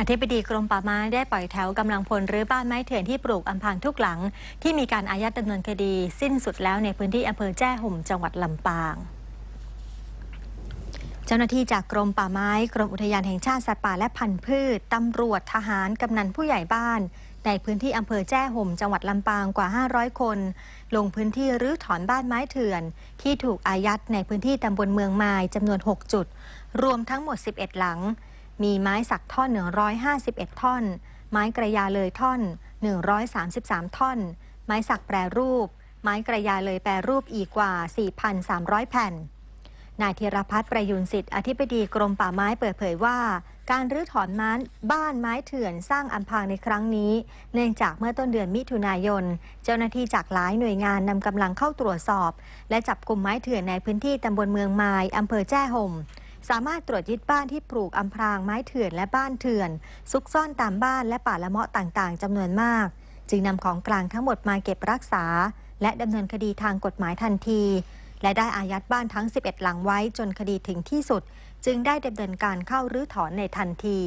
อธิบดีกรมป่าไม้ได้ปล่อยแถวกำลังพลรื้อบ้านไม้เถื่อนที่ปลูกอำพรางทุกหลัง ที่มีการอายัดดำเนินคดี สิ้นสุดแล้วในพื้นที่อำเภอแจ้ห่มจังหวัดลำปาง เจ้าหน้าที่จากกรมป่าไม้ กรมอุทยานแห่งชาติสัตว์ป่าและพันธุ์พืชตำรวจทหารกำนันผู้ใหญ่บ้าน ในพื้นที่อำเภอแจ้ห่มจังหวัดลำปางกว่า 500 คน ลงพื้นที่รื้อถอนบ้านไม้เถื่อน ที่ถูกอายัดในพื้นที่ตำบลเมืองไม้จำนวน 6 จุด รวมทั้งหมด 11 หลัง มีไม้สักท่อน 151 ท่อน ไม้กระยาเลยท่อน 133 ท่อน ไม้สักแปรรูป ไม้กระยาเลยแปรรูปอีกกว่า 4,300 แผ่น นายธีรพัฒน์ประยุนสิทธิ์อธิบดีกรมป่าไม้เปิดเผยว่า การรื้อถอนม้านบ้านไม้เถื่อนสร้างอัมพางในครั้งนี้ เนื่องจากเมื่อต้นเดือนมิถุนายน เจ้าหน้าที่จากหลายหน่วยงานนำกำลังเข้าตรวจสอบ และจับกลุ่มไม้เถื่อนในพื้นที่ตำบลเมืองไม้อำเภอแจ้ห่ม สามารถตรวจยึดบ้านที่ปลูกอำพรางไม้เถื่อนและบ้านเถื่อน ซุกซ่อนตามบ้านและป่าละเมาะต่างๆจำนวนมาก จึงนำของกลางทั้งหมดมาเก็บรักษา และดำเนินคดีทางกฎหมายทันที และได้อายัดบ้านทั้ง 11 หลังไว้จนคดีถึงที่สุด จึงได้ดำเนินการเข้ารื้อถอนในทันที